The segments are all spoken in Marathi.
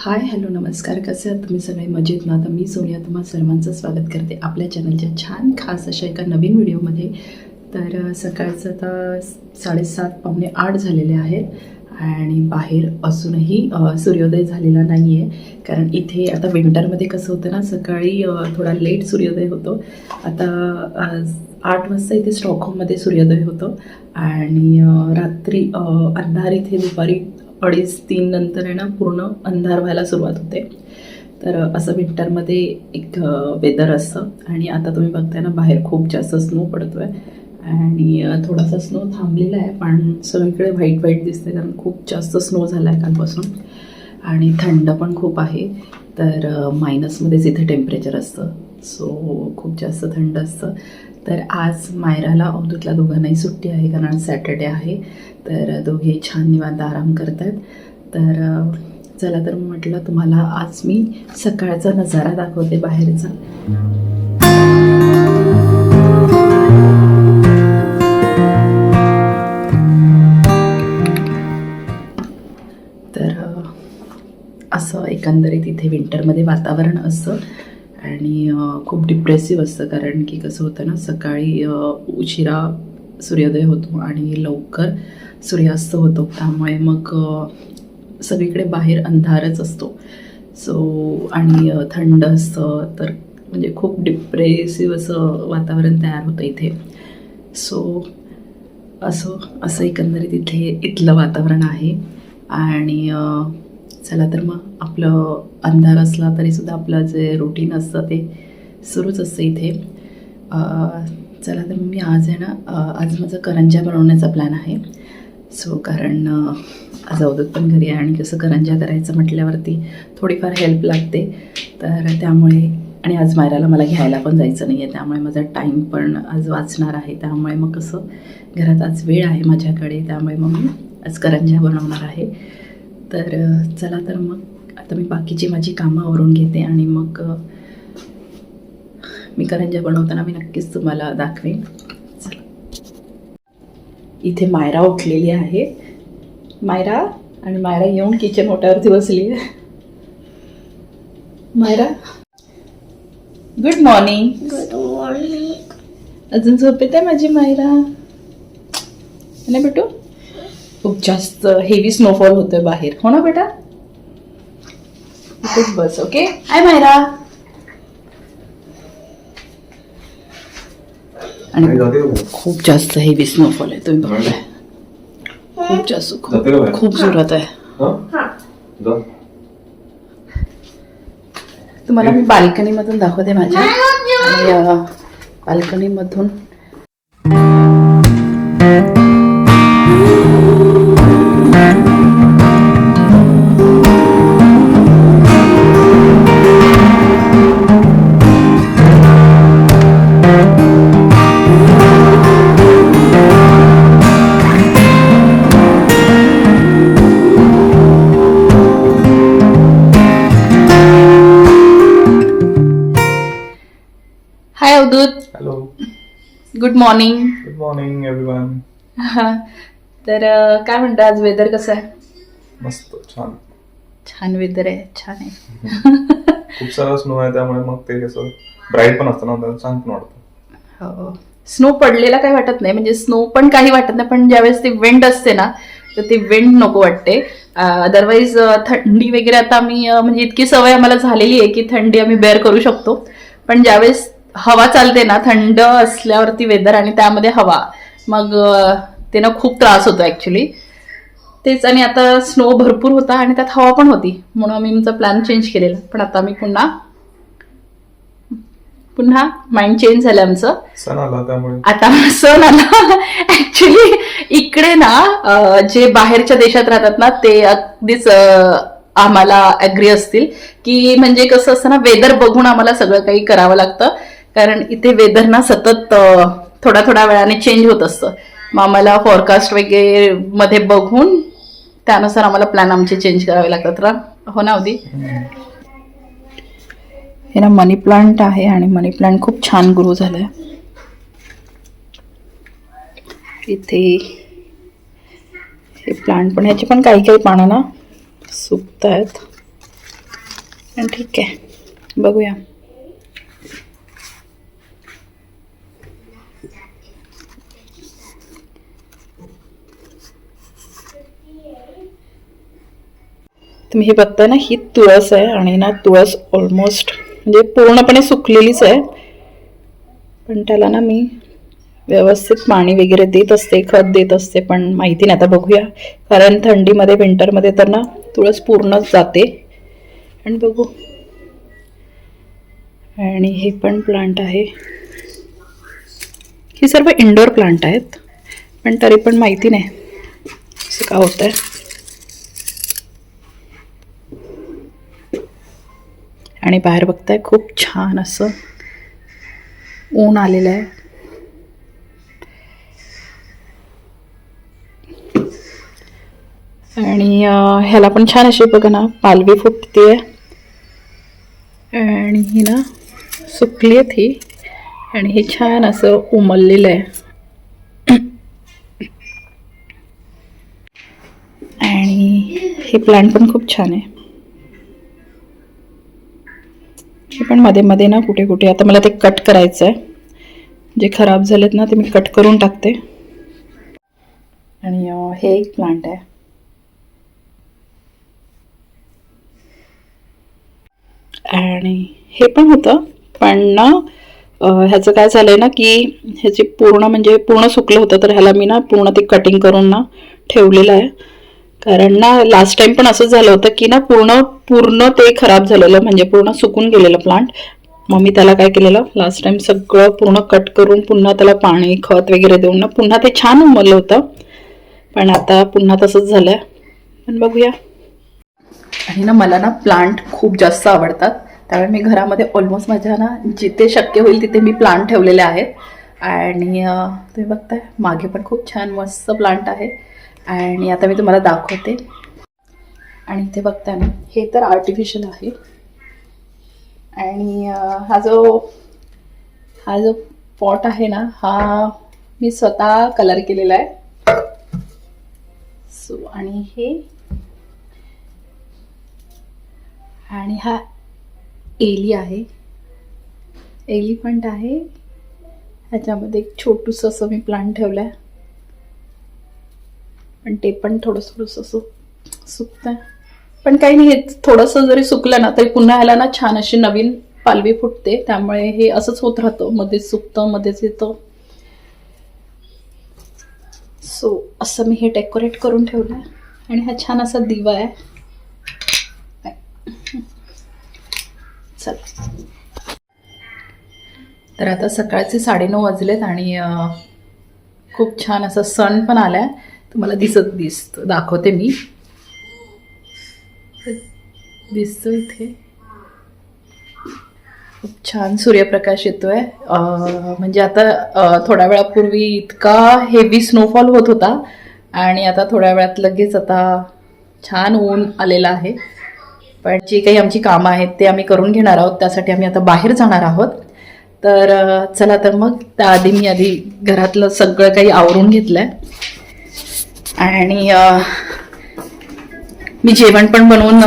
हाय हॅलो नमस्कार. कसे आहात तुम्ही सगळे? मजेत ना? तर मी सोनिया तुम्हा सर्वांचं स्वागत करते आपल्या चॅनलच्या छान खास अशा एका नवीन व्हिडिओमध्ये. तर सकाळचं आता साडेसात पावणे आठ झालेले आहेत आणि बाहेर असूनही सूर्योदय झालेला नाही आहे कारण इथे आता विंटरमध्ये कसं होतं ना सकाळी थोडा लेट सूर्योदय होतो. आता आज आठ वाजता इथे स्टॉकहोममध्ये सूर्योदय होतो. आणि रात्री अंधार इथे दुपारी अडीच तीन नंतर आहे ना पूर्ण अंधार व्हायला सुरुवात होते. तर असं विंटरमध्ये एक वेदर असतं. आणि आता तुम्ही बघताय ना बाहेर खूप जास्त स्नो पडतोय. आणि थोडासा स्नो थांबलेला आहे पण सगळीकडे व्हाईट व्हाईट दिसते कारण खूप जास्त स्नो झाला आहे कालपासून. आणि थंड पण खूप आहे. तर मायनसमध्येच इथे टेम्परेचर असतं. सो खूप जास्त थंड असतं. तर आज मायराला अवधूतला दोघांनाही सुट्टी आहे कारण सॅटर्डे आहे. तर दोघे छान निवांत आराम करत आहेत तर चला तर म्हटलं तुम्हाला आज मी सकाळचा नजारा दाखवते बाहेरचा. तर असं एकंदरीत इथे विंटरमध्ये वातावरण असतं आणि खूप डिप्रेसिव्ह असतं. कारण की कसं होतं ना सकाळी उशिरा सूर्योदय होतो आणि लवकर सूर्यास्त होतो. त्यामुळे मग सगळीकडे बाहेर अंधारच असतो. सो आणि थंड असतं. तर म्हणजे खूप डिप्रेसिव्ह असं वातावरण तयार होतं इथे. सो असं असं एकंदरीत इथे इथलं वातावरण आहे. आणि चला तर मग आपलं अंधार असला तरीसुद्धा आपलं जे रुटीन असतं ते सुरूच असतं इथे. चला तर मी आज आहे ना आज माझं करंजा बनवण्याचा प्लॅन आहे. सो कारण आज अवधूत पण घरी आहे आणि कसं करंजा करायचं म्हटल्यावरती थोडीफार हेल्प लागते. तर त्यामुळे आणि आज मायराला मला घ्यायला पण जायचं नाही आहे त्यामुळे माझा टाईम पण आज वाचणार आहे. त्यामुळे मग कसं घरात आज वेळ आहे माझ्याकडे त्यामुळे मग मी आज करंजा बनवणार आहे. तर चला तर मग आता मी बाकीची माझी कामं आवरून घेते आणि मग मी करंजा बनवताना मी नक्कीच तुम्हाला दाखवेन. चला. इथे मायरा उठलेली आहे. मायरा आणि मायरा येऊन किचन ओट्यावरती बसली आहे. Myra good morning good morning अजून झोपेत आहे माझी मायरा? नाही बेटू खूप जास्त हेवी स्नोफॉल होतोय बाहेर. हो ना बेटा? इथेच बस ओके आय मायरा आणि खूप जास्त हेवी स्नोफॉल आहे तुम्ही बघताय खूप जास्त खूप? खूप जोरात आहे. तुम्हाला मी बाल्कनी मधून दाखवते माझ्या. आणि good morning good morning everyone तर अं, काय म्हणता आज वेदर कसं आहे? मस्त छान. छान वेदर आहे छान आहे. खूप सारा स्नो आहे त्यामुळे मग ते कसं ब्राईट पण असतं ना त्याला छान पण वाटतं. हो स्नो पडलेला काही वाटत नाही म्हणजे स्नो पण काही वाटत नाही पण ज्यावेळेस ती विंड असते ना तर ती विंड नको वाटते. अदरवाईज थंडी वगैरे आता आम्ही अं, म्हणजे इतकी सवय आम्हाला झालेली आहे की थंडी आम्ही बेअर करू शकतो. पण ज्यावेळेस हवा चालते ना थंड असल्यावरती वेदर आणि त्यामध्ये हवा. मग अं, ते ना खूप त्रास होतो ऍक्च्युली तेच आणि आता स्नो भरपूर होता आणि त्यात हवा पण होती. म्हणून आम्ही आमचा प्लॅन चेंज केलेला. पण आता आम्ही पुन्हा पुन्हा माइंड चेंज झालं आमचं. सण आला त्यामुळे. आता सण आला. ऍक्च्युली इकडे ना जे बाहेरच्या देशात राहतात ना ते अगदीच आम्हाला अग्री असतील. की म्हणजे कसं असतं ना वेदर बघून आम्हाला सगळं काही करावं लागतं. कारण इथे वेदर ना सतत थोडा थोड्या थोड्या वेळाने चेंज होत असतं. मग आम्हाला फॉरकास्ट वगैरे मध्ये बघून त्यानुसार आम्हाला प्लॅन आमचे चेंज करावे लागतात. रा हो ना अवधी? हे ना मनी प्लांट आहे आणि मनी प्लांट खूप छान ग्रो आहे इथे हे प्लांट पण ह्याचे पण काही काही पानं ना सुकत आहेत ठीक आहे बघूया. तुम्ही हे बघताय ना ही तुळस आहे आणि ना तुळस ऑलमोस्ट म्हणजे पूर्णपणे सुकलेलीच आहे. पण त्याला ना मी व्यवस्थित पाणी वगैरे देत असते खत देत असते पण माहिती नाही आता बघूया. कारण थंडीमध्ये विंटरमध्ये तर ना तुळस पूर्णच जाते. आणि बघू. आणि हे पण प्लांट आहे. ही सर्व इंडोर प्लांट आहेत पण तरी पण माहिती नाही. असं का होतं आहे आणि बाहेर बघताय खूप छान असं ऊन आलेलं आहे. आणि ह्याला पण छान अशी बघा ना पालवी फुटते आणि ही ना सुकली आहेत ही. आणि हे छान असं उमललेलं आहे. आणि हे प्लांट पण खूप छान आहे. हे पण मध्ये मध्ये ना कुठे कुठे. आता मला ते कट करायचं आहे जे खराब झालेत ना ते मी कट करून टाकते. आणि हे एक प्लांट आहे. आणि हे पण होतं. पण ना ह्याचं काय झालंय ना की ह्याची पूर्ण म्हणजे पूर्ण सुकलं होतं. तर ह्याला मी ना पूर्ण ते कटिंग करून ना ठेवलेलं आहे. कारण ना लास्ट टाइम पण असंच झालं होतं की ना पूर्ण पूर्ण ते खराब झालेलं म्हणजे पूर्ण सुकून गेलेलं प्लांट मग मी त्याला काय केलेलं? लास्ट टाइम सगळं पूर्ण कट करून पुन्हा त्याला पाणी खत वगैरे देऊन ना पुन्हा ते छान उमरलं होतं. पण आता पुन्हा तसंच झालंय. पण बघूया. आणि ना मला ना प्लांट खूप जास्त आवडतात. त्यामुळे मी घरामध्ये ऑलमोस्ट माझ्या ना जिथे शक्य होईल तिथे मी प्लांट ठेवलेले आहेत. आणि तुम्ही बघताय मागे पण खूप छान मस्त प्लांट आहे. आणि आता मी तुम्हाला दाखवते. आणि इथे बघताय ना हे तर आर्टिफिशियल आहे. आणि हा जो हा जो पॉट आहे ना हा मी स्वतः कलर केलेला आहे. सो आणि हे आणि हा एली आहे. एलिफंट आहे. ह्याच्यामध्ये एक छोटूस असं मी प्लांट ठेवलं आहे पण ते पण थोडंसं थोडंसं असं सुकतं पण काही नाही हे थोडंसं जरी सुकलं ना तरी पुन्हा ह्याला ना छान अशी नवीन पालवी फुटते. त्यामुळे हे असंच होत राहतं. मध्येच सुकतं मध्येच येतं. सो असं मी हे डेकोरेट करून ठेवलं आहे आणि हा छान असा दिवा आहे. चला. तर आता सकाळचे साडेनऊ वाजलेत आणि खूप छान असा सण पण आलाय. तुम्हाला दिसत दिसतो. दाखवते मी. दिसतो इथे. खूप छान सूर्यप्रकाश येतोय. म्हणजे आता थोड्या वेळापूर्वी इतका हेवी स्नोफॉल होत होता. आणि आता थोड्या वेळात लगेच आता छान ऊन आलेलं आहे. पण जी काही आमची कामं आहेत ते आम्ही करून घेणार आहोत. त्यासाठी आम्ही आता बाहेर जाणार आहोत. तर चला तर मग त्याआधी मी आधी घरातलं सगळं काही आवरून घेतलं आहे आणि मी जेवण पण बनवून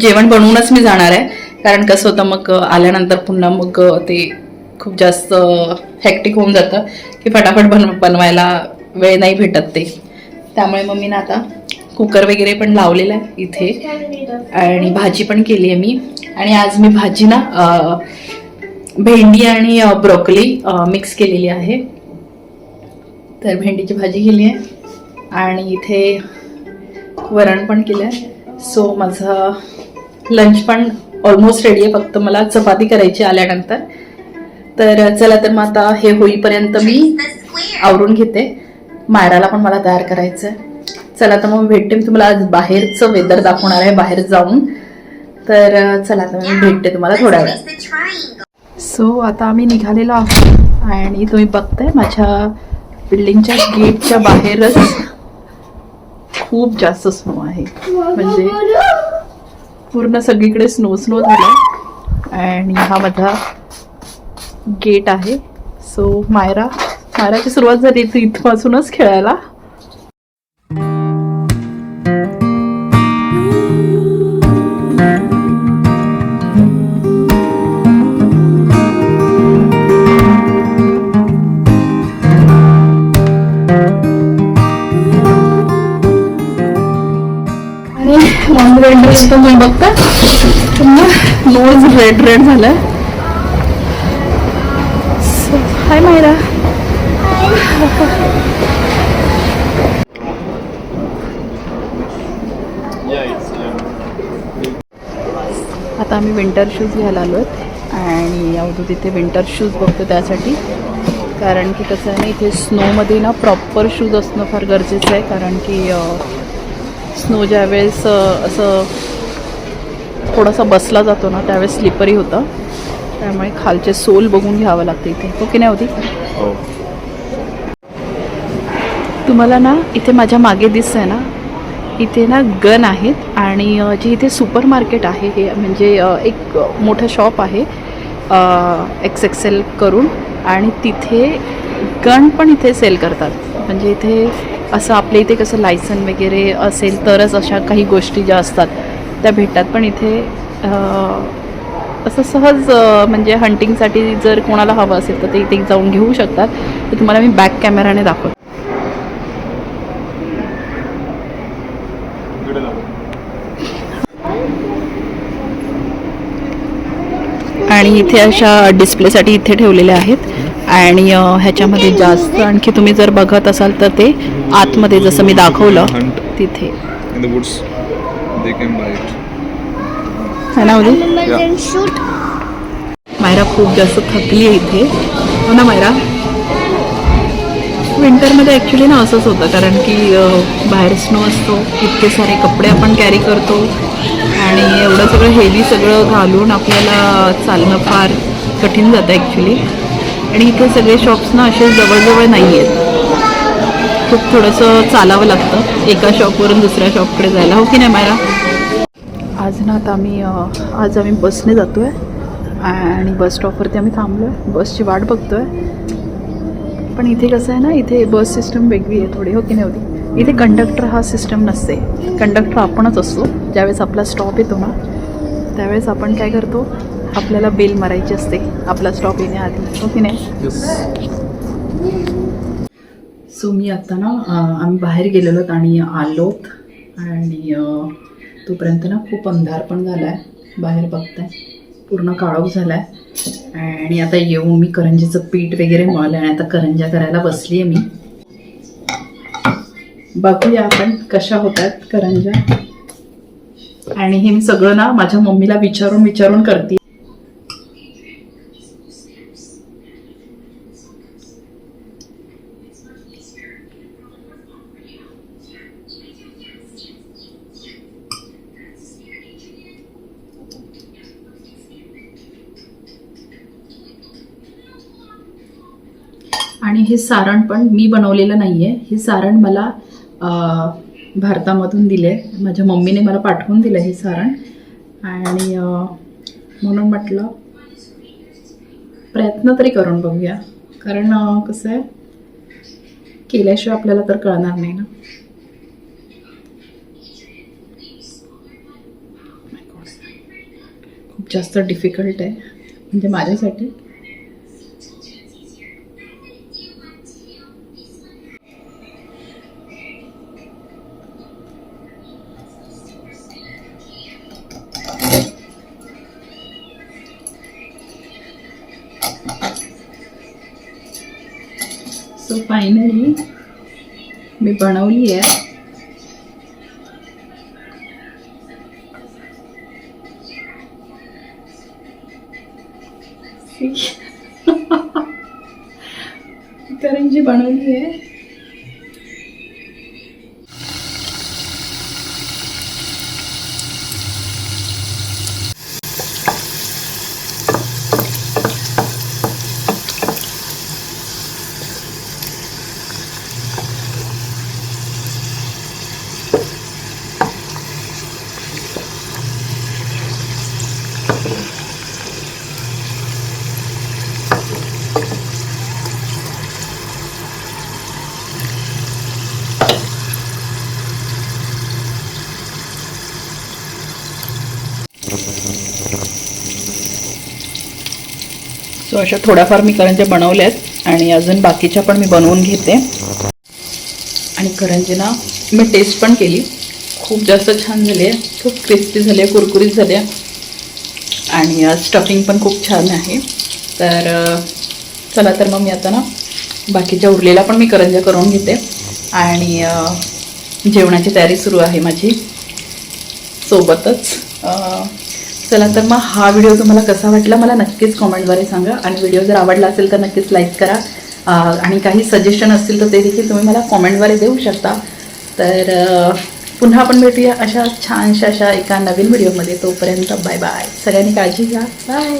जेवण बनवूनच मी जाणार आहे. कारण कसं होतं मग आल्यानंतर पुन्हा मग ते खूप जास्त हॅक्टिक होऊन जातं की फटाफट बन बनवायला वेळ नाही भेटत ते. त्यामुळे मग मी ना आता कुकर वगैरे पण लावलेला आहे इथे. आणि भाजी पण केली आहे मी. आणि आज मी भाजी ना भेंडी आणि ब्रोकली मिक्स केलेली आहे. तर भेंडीची भाजी केली आहे. आणि इथे वरण पण केलं आहे सो माझं लंच पण ऑलमोस्ट रेडी आहे. फक्त मला चपाती करायची आल्यानंतर. तर चला तर मग आता हे होईपर्यंत मी आवरून घेते. मायराला पण मला तयार करायचं आहे चला तर मग भेटते मी तुम्हाला. आज बाहेरचं वेदर दाखवणार आहे बाहेर जाऊन. तर चला तर मी भेटते तुम्हाला थोड्या वेळात. सो आता आम्ही निघालेलो आहोत. आणि तुम्ही बघताय माझ्या बिल्डिंगच्या गेटच्या बाहेरच खूप जास्त स्नो आहे. म्हणजे पूर्ण सगळीकडे स्नो स्नो झालं. आणि हा माझा गेट आहे. सो मायरा मायराची सुरुवात झाली इथं इथपासूनच खेळायला. मॉम तुम्ही बघता नोज रेड रेड झालाय. हाय मायरा आता आम्ही विंटर शूज घ्यायला आलो आहेत आणि अवधू तिथे विंटर शूज बघतो त्यासाठी. कारण की कसं आहे ना इथे स्नोमध्ये ना प्रॉपर शूज असणं फार गरजेचं आहे. कारण की स्नो ज्यावेळेस असं थोडासा बसला जातो ना त्यावेळेस स्लिपरी होतं. त्यामुळे खालचे सोल बघून घ्यावं लागतं इथे. हो की नाही होती तुम्हाला ना इथे माझ्या मागे दिसतंय ना इथे ना गन आहेत आणि जे इथे सुपर मार्केट आहे हे म्हणजे एक मोठं शॉप आहे एक्स एक्सेल करून आणि तिथे गन पण इथे सेल करतात. म्हणजे इथे असं आपल्या इथे कसं लायसन वगैरे असेल तरच अशा काही गोष्टी ज्या असतात. त्या भेटतात. पण इथे असं सहज म्हणजे हंटिंगसाठी जर कोणाला हवं असेल तर ते इथे जाऊन घेऊ शकतात. ते तुम्हाला मी बॅक कॅमेराने दाखवते. आणि इथे अशा डिस्प्लेसाठी इथे ठेवलेले आहेत. आणि ह्याच्यामध्ये जास्त आणखी तुम्ही जर बघत असाल तर ते आतमध्ये जसं मी दाखवलं. तिथे. They can buy it. है ना उदी? Yeah. and shoot. मायरा खूप जास्त थकली आहे इथे. हो ना मायरा? विंटरमध्ये ॲक्च्युली ना असंच होतं कारण की अ, बाहेर स्नो असतो इतके सारे कपडे आपण कॅरी करतो आणि एवढं सगळं हेवी सगळं घालून आपल्याला चालणं फार कठीण जातं ॲक्च्युली आणि इथे सगळे शॉप्स ना असे जवळजवळ नाही आहेत खूप थोडंसं चालावं लागतं एका शॉपवरून दुसऱ्या शॉपकडे जायला. हो की नाही मायरा? आज ना आता आम्ही आज आम्ही बसने जातो आहे आणि बस स्टॉपवरती आम्ही थांबलो आहे बसची वाट बघतो आहे पण इथे कसं आहे ना इथे बस सिस्टम वेगळी आहे थोडी हो की नाही होती इथे कंडक्टर हा सिस्टम नसते. कंडक्टर आपणच असतो. ज्यावेळेस आपला स्टॉप येतो ना त्यावेळेस आपण काय करतो? आपल्याला बेल मारायची असते. आपला स्टॉप येण्याआधी. हो की नाही? सो मी आता ना आम्ही बाहेर गेलेलो आणि आलोत. आणि तोपर्यंत ना खूप अंधार पण झाला आहे बाहेर बघताय. पूर्ण काळोख झाला आहे आणि आता येऊन मी करंजीचं पीठ वगैरे मळलं आणि आता करंज्या करायला बसली आहे मी. बघूया आपण कशा होतात करंज्या. आणि हे मी सगळं ना माझ्या मम्मीला विचारून विचारून करते. आणि हे सारण पण मी बनवलेलं नाही आहे हे सारण मला भारतामधून भारतामधून दिले. माझ्या मम्मीने मला पाठवून दिलं हे सारण. आणि म्हणून म्हटलं प्रयत्न तरी करून बघूया. कारण कसं आहे केल्याशिवाय आपल्याला तर कळणार नाही ना. खूप जास्त डिफिकल्ट आहे. म्हणजे माझ्यासाठी. सो फायनली मी बनवली आहे. करंजी बनवली आहे सो अशा थोड्याफार मी करंज्या बनवल्या आहेत आणि अजून बाकीच्या पण मी बनवून घेते. आणि करंजी ना मी टेस्ट पण केली. खूप जास्त छान झाली आहे खूप क्रिस्पी आहे कुरकुरीत झाले. आणि स्टफिंग पण खूप छान आहे. तर चला तर मग मी आता ना बाकीच्या उरलेल्या पण मी करंजा करून घेते. आणि जेवणाची तयारी सुरू आहे माझी. सोबतच. चला तर मग हा व्हिडिओ तुम्हाला कसा वाटला मला नक्कीच कॉमेंटद्वारे सांगा. आणि व्हिडिओ जर आवडला असेल तर नक्कीच लाईक करा. आणि काही सजेशन असतील तर ते देखील तुम्ही मला कॉमेंटद्वारे देऊ शकता. तर पुन्हा आपण भेटूया अशा छानशा अशा एका नवीन व्हिडिओमध्ये तोपर्यंत बाय बाय सगळ्यांनी काळजी घ्या. बाय